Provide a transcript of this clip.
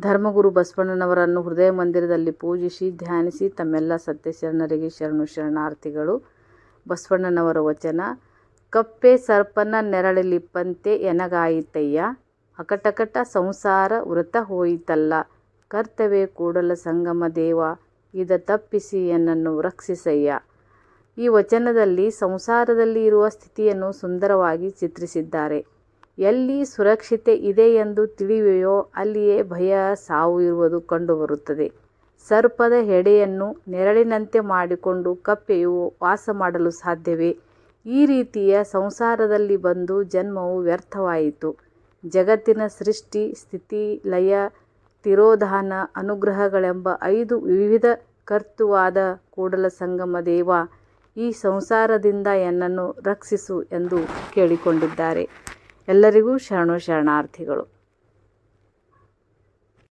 ಧರ್ಮಗುರು ಬಸವಣ್ಣನವರನ್ನು ಹೃದಯ ಮಂದಿರದಲ್ಲಿ ಪೂಜಿಸಿ, ಧ್ಯಾನಿಸಿ ತಮ್ಮೆಲ್ಲ ಸತ್ಯ ಶರಣರಿಗೆ ಶರಣು ಶರಣಾರ್ಥಿಗಳು. ಬಸವಣ್ಣನವರ ವಚನ, ಕಪ್ಪೆ ಸರ್ಪನ ನೆರಳಲಿಪ್ಪಂತೆ ಎನಗಾಯಿತಯ್ಯ, ಅಕಟಕಟ ಸಂಸಾರ ವೃತ ಹೋಯಿತಲ್ಲ, ಕರ್ತವ್ಯ ಕೂಡಲ ಸಂಗಮ ದೇವ, ಇದ ತಪ್ಪಿಸಿ ಎನ್ನನ್ನು ರಕ್ಷಿಸಯ್ಯ. ಈ ವಚನದಲ್ಲಿ ಸಂಸಾರದಲ್ಲಿ ಇರುವ ಸ್ಥಿತಿಯನ್ನು ಸುಂದರವಾಗಿ ಚಿತ್ರಿಸಿದ್ದಾರೆ. ಎಲ್ಲಿ ಸುರಕ್ಷತೆ ಇದೆ ಎಂದು ತಿಳಿವೆಯೋ ಅಲ್ಲಿಯೇ ಭಯ ಸಾವು ಇರುವುದು ಕಂಡುಬರುತ್ತದೆ. ಸರ್ಪದ ಹೆಡೆಯನ್ನು ನೆರಳಿನಂತೆ ಮಾಡಿಕೊಂಡು ಕಪ್ಪೆಯು ವಾಸ ಮಾಡಲು ಸಾಧ್ಯವೇ? ಈ ರೀತಿಯ ಸಂಸಾರದಲ್ಲಿ ಬಂದು ಜನ್ಮವು ವ್ಯರ್ಥವಾಯಿತು. ಜಗತ್ತಿನ ಸೃಷ್ಟಿ, ಸ್ಥಿತಿ, ಲಯ, ತಿರೋಧಾನ, ಅನುಗ್ರಹಗಳೆಂಬ ಐದು ವಿವಿಧ ಕರ್ತುವಾದ ಕೂಡಲ ಸಂಗಮ ದೇವ ಈ ಸಂಸಾರದಿಂದ ಎನ್ನನ್ನು ರಕ್ಷಿಸು ಎಂದು ಕೇಳಿಕೊಂಡಿದ್ದಾರೆ. ಎಲ್ಲರಿಗೂ ಶರಣು ಶರಣಾರ್ಥಿಗಳು.